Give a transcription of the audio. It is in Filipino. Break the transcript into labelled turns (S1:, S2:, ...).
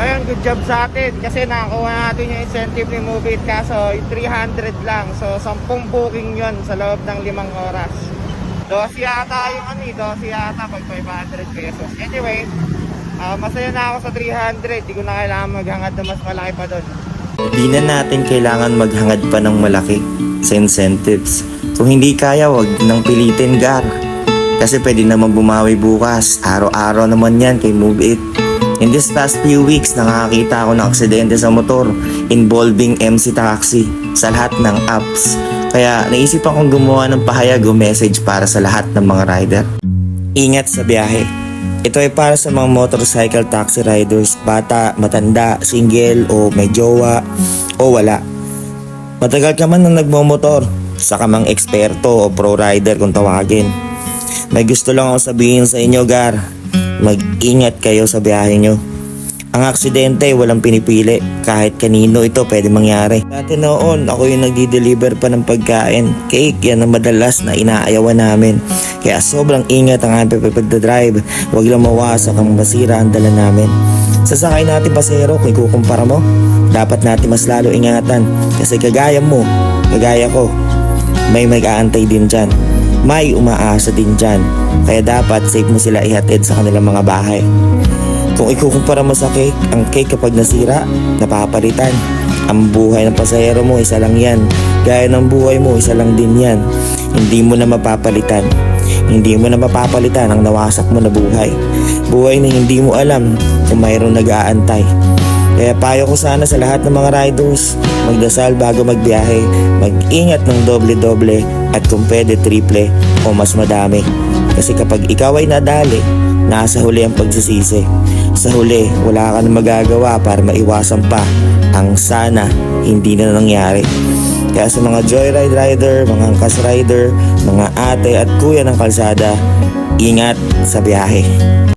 S1: ayun, good job sa atin kasi nakakuha natin yung incentive ni Move It kaso yung 300 lang. So 10 booking yon sa loob ng limang oras. 12 yata yung ano eh, 12 yata pag 500 pesos. Anyway, ah, masaya na ako sa 300. Di ko na kailangan maghangad na mas malaki pa doon.
S2: Di na natin kailangan maghangad pa ng malaki sa incentives. Kung hindi kaya, wag nang pilitin, Gar. Kasi pwede naman bumawi bukas. Araw-araw naman yan kay Move It. In this past few weeks, nakakita ako ng aksidente sa motor involving MC Taxi sa lahat ng apps. Kaya naisipan kong gumawa ng pahayag o message para sa lahat ng mga rider. Ingat sa biyahe. Ito ay para sa mga motorcycle taxi riders, bata, matanda, single o may jowa o wala. Matagal ka man nang nagmamotor, saka mang eksperto o pro rider kung tawagin. May gusto lang ako sabihin sa inyo, Gar. Mag-ingat kayo sa biyahe nyo. Ang aksidente walang pinipili. Kahit kanino ito pwede mangyari. Dati noon, ako yung nagdi-deliver pa ng pagkain. Cake, yan ang madalas na inaayawan namin. Kaya sobrang ingat ang aming pagdadrive. Huwag lang mawasak ang masira ang dala namin. Sasakay natin pasero kung ikukumpara mo. Dapat natin mas lalo ingatan. Kasi kagaya mo, kagaya ko, may mag-aantay din dyan. May umaasa din dyan. Kaya dapat safe mo sila ihatid sa kanilang mga bahay. Kung ikukumpara mo sa cake, ang cake kapag nasira, napapalitan. Ang buhay ng pasahero mo, isa lang yan. Gaya ng buhay mo, isa lang din yan. Hindi mo na mapapalitan. Hindi mo na mapapalitan ang nawasak mo na buhay. Buhay na hindi mo alam kung mayroong nag-aantay. Kaya payo ko sana sa lahat ng mga riders, magdasal bago magbiyahe, mag-ingat ng doble-doble at kung pwede triple o mas madami. Kasi kapag ikaw ay nadali, nasa huli ang pagsisisi. Sa huli, wala ka na magagawa para maiwasan pa ang sana hindi na nangyari. Kaya sa mga joyride rider, mga angkas rider, mga ate at kuya ng kalsada, ingat sa biyahe.